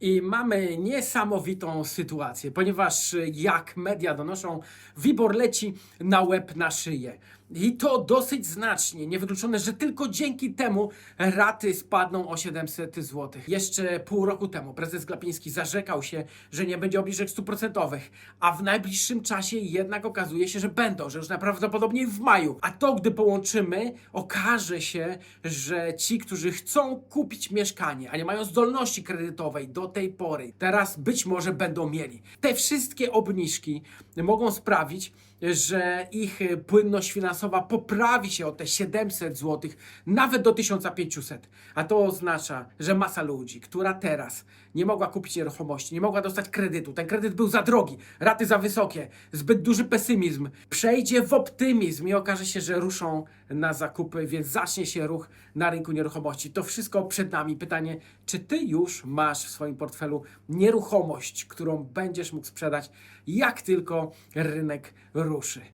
I mamy niesamowitą sytuację, ponieważ jak media donoszą, WIBOR leci na łeb na szyję. I to dosyć znacznie. Niewykluczone, że tylko dzięki temu raty spadną o 700 zł. Jeszcze pół roku temu prezes Glapiński zarzekał się, że nie będzie obniżek stuprocentowych, a w najbliższym czasie jednak okazuje się, że będą, że już najprawdopodobniej w maju. A to, gdy połączymy, okaże się, że ci, którzy chcą kupić mieszkanie, a nie mają zdolności kredytowej do tej pory, teraz być może będą mieli. Te wszystkie obniżki mogą sprawić, że ich płynność finansowa poprawi się o te 700 zł, nawet do 1500. A to oznacza, że masa ludzi, która teraz nie mogła kupić nieruchomości, nie mogła dostać kredytu, ten kredyt był za drogi, raty za wysokie, zbyt duży pesymizm, przejdzie w optymizm i okaże się, że ruszą na zakupy, więc zacznie się ruch na rynku nieruchomości. To wszystko przed nami. Pytanie, czy ty już masz w swoim portfelu nieruchomość, którą będziesz mógł sprzedać, jak tylko rynek ruszy?